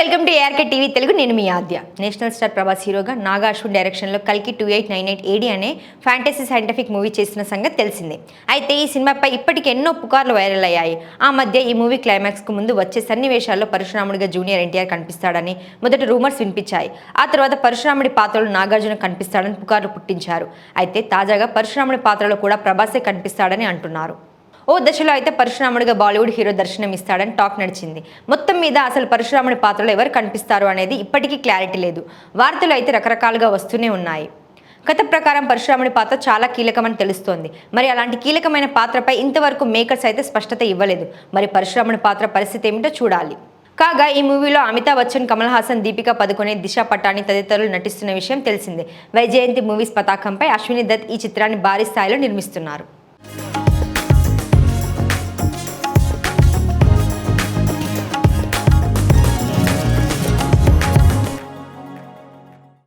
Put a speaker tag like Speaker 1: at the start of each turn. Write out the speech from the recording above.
Speaker 1: KRK TV Telugu. నేను మీ ఆద్య. National star Prabhas హీరోగా నాగా అశ్విన్ డైరెక్షన్లో కల్కి two eight nine eight AD అనే ఫ్యాంటసీ సైంటిఫిక్ మూవీ చేసిన సంగతి తెలిసిందే. అయితే ఈ సినిమాపై ఇప్పటికి ఎన్నో పుకార్లు వైరల్ అయ్యాయి. ఆ మధ్య ఈ మూవీ క్లైమాక్స్కు ముందు వచ్చే సన్నివేశాల్లో పరశురాముడిగా జూనియర్ ఎన్టీఆర్ కనిపిస్తాడని మొదట రూమర్స్ వినిపించాయి. ఆ తర్వాత పరశురాముడి పాత్రలో నాగార్జున కనిపిస్తాడని పుకార్లు పుట్టించారు. అయితే తాజాగా పరశురాముడి పాత్రలో కూడా ప్రభాసే కనిపిస్తాడని అంటున్నారు. ఓ దశలో అయితే పరశురాముడిగా బాలీవుడ్ హీరో దర్శనం ఇస్తాడని టాక్ నడిచింది. మొత్తం మీద అసలు పరశురాముడి పాత్రలో ఎవరు కనిపిస్తారు అనేది ఇప్పటికీ క్లారిటీ లేదు. వార్తలు అయితే రకరకాలుగా వస్తూనే ఉన్నాయి. కథ ప్రకారం పరశురాముడి పాత్ర చాలా కీలకమని తెలుస్తోంది. మరి అలాంటి కీలకమైన పాత్రపై ఇంతవరకు మేకర్స్ అయితే స్పష్టత ఇవ్వలేదు. మరి పరశురాముడి పాత్ర పరిస్థితి ఏమిటో చూడాలి. కాగా ఈ మూవీలో అమితాబ్ బచ్చన్ కమల్ హాసన్ దీపికా పదుకొనే దిశా పటాని తదితరులు నటిస్తున్న విషయం తెలిసిందే. వైజయంతి మూవీస్ పతాకంపై అశ్విని దత్ ఈ చిత్రాన్ని భారీ స్థాయిలో నిర్మిస్తున్నారు.